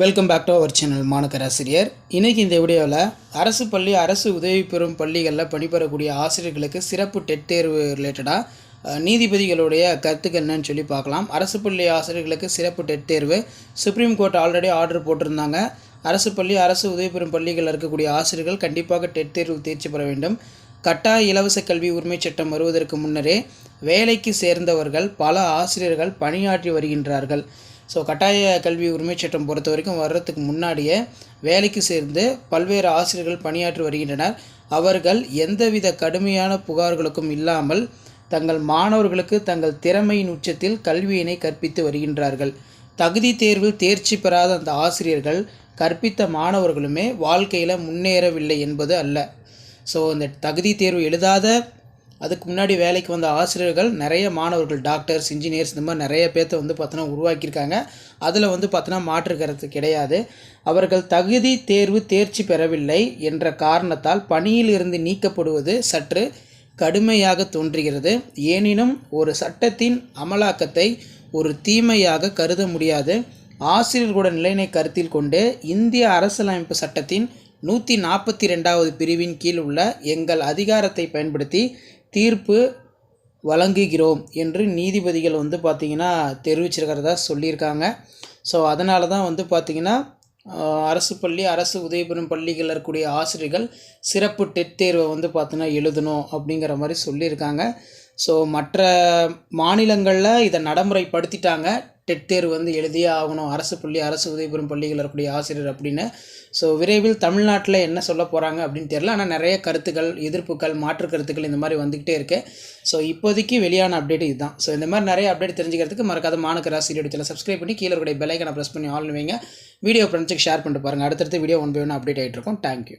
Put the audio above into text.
Welcome back to our channel மாணக்கராசிரியர் இன்றைக்கி இந்த வீடியோவில் அரசு பள்ளி அரசு உதவி பெறும் பள்ளிகளில் பணிபெறக்கூடிய ஆசிரியர்களுக்கு சிறப்பு டெட் தேர்வு ரிலேட்டடாக நீதிபதிகளுடைய கருத்துக்கள் என்னன்னு சொல்லி பார்க்கலாம். அரசு பள்ளி ஆசிரியர்களுக்கு சிறப்பு டெட் தேர்வு. சுப்ரீம் கோர்ட் ஆல்ரெடி ஆர்டர் போட்டிருந்தாங்க. அரசு பள்ளி அரசு உதவி பெறும் பள்ளிகளில் இருக்கக்கூடிய ஆசிரியர்கள் கண்டிப்பாக டெட் தேர்வு தேர்ச்சி பெற வேண்டும். கட்டாய இலவச கல்வி உரிமை சட்டம் வருவதற்கு முன்னரே வேலைக்கு சேர்ந்தவர்கள் பல ஆசிரியர்கள் பணியாற்றி வருகின்றார்கள். ஸோ கட்டாய கல்வி உரிமைச் சட்டம் பொறுத்த வரைக்கும் வர்றதுக்கு முன்னாடியே வேலைக்கு சேர்ந்து பல்வேறு ஆசிரியர்கள் பணியாற்றி வருகின்றனர். அவர்கள் எந்தவித கடுமையான புகார்களுக்கும் இல்லாமல் தங்கள் மாணவர்களுக்கு தங்கள் திறமையின் உச்சத்தில் கல்வியினை கற்பித்து வருகின்றார்கள். தகுதி தேர்வில் தேர்ச்சி பெறாத அந்த ஆசிரியர்கள் கற்பித்த மாணவர்களுமே வாழ்க்கையில் முன்னேறவில்லை என்பது அல்ல. ஸோ இந்த தகுதி தேர்வு எழுதாத அதுக்கு முன்னாடி வேலைக்கு வந்த ஆசிரியர்கள் நிறைய மாணவர்கள் டாக்டர்ஸ் இன்ஜினியர்ஸ் இந்த மாதிரி நிறைய பேர்த்த வந்து பார்த்தோன்னா உருவாக்கியிருக்காங்க. அதில் வந்து பார்த்தோன்னா மாற்று கருத்து கிடையாது. அவர்கள் தகுதி தேர்வு தேர்ச்சி பெறவில்லை என்ற காரணத்தால் பணியில் இருந்து நீக்கப்படுவது சற்று கடுமையாக தோன்றுகிறது. எனினும் ஒரு சட்டத்தின் அமலாக்கத்தை ஒரு தீமையாக கருத முடியாது. ஆசிரியர்களோட நிலையினை கருத்தில் கொண்டு இந்திய அரசியலமைப்பு சட்டத்தின் நூற்றி நாற்பத்தி ரெண்டாவது பிரிவின் கீழ் உள்ள எங்கள் அதிகாரத்தை பயன்படுத்தி தீர்ப்பு வழங்குகிறோம் என்று நீதிபதிகள் வந்து பார்த்திங்கன்னா தெரிவிச்சிருக்கிறதா சொல்லியிருக்காங்க. ஸோ அதனால தான் வந்து பார்த்திங்கன்னா அரசு பள்ளி அரசு உதவி பெறும் பள்ளிகளில் இருக்கக்கூடிய ஆசிரியர்கள் சிறப்பு டெட் தேர்வை வந்து பார்த்திங்கன்னா எழுதணும் அப்படிங்கிற மாதிரி சொல்லியிருக்காங்க. ஸோ மற்ற மாநிலங்களில் இதை நடைமுறைப்படுத்திட்டாங்க. டெட் தேர்வு வந்து எழுதியே ஆகணும். அரசு பள்ளி அரசு உதவி பெறும் பள்ளிகளில் இருக்கக்கூடிய ஆசிரியர் அப்படின்னு. ஸோ விரைவில் தமிழ்நாட்டில் என்ன சொல்ல போகிறாங்க அப்படின்னு தெரில ஆனால் நிறைய கருத்துக்கள் எதிர்ப்புகள் மாற்று கருத்துக்கள் இந்த மாதிரி வந்துக்கிட்டே இருக்கு. ஸோ இப்போதைக்கு வெளியான அப்டேட் இதுதான். ஸோ இந்த மாதிரி நிறைய அப்டேட் தெரிஞ்சுக்கிறதுக்கு மறக்காத மாணக்க ராசி சேனல் சப்ஸ்கிரைப் பண்ணி கீழே இருக்கக்கூடிய பெல்லைக்கனை ப்ரெஸ் பண்ணி ஆல் வைங்க. வீடியோ ஃப்ரெண்ட்ஸுக்கு ஷேர் பண்ணிட்டு பாருங்கள் அடுத்தடுத்த video one by one update ஆகிட்டு இருக்கும். Thank you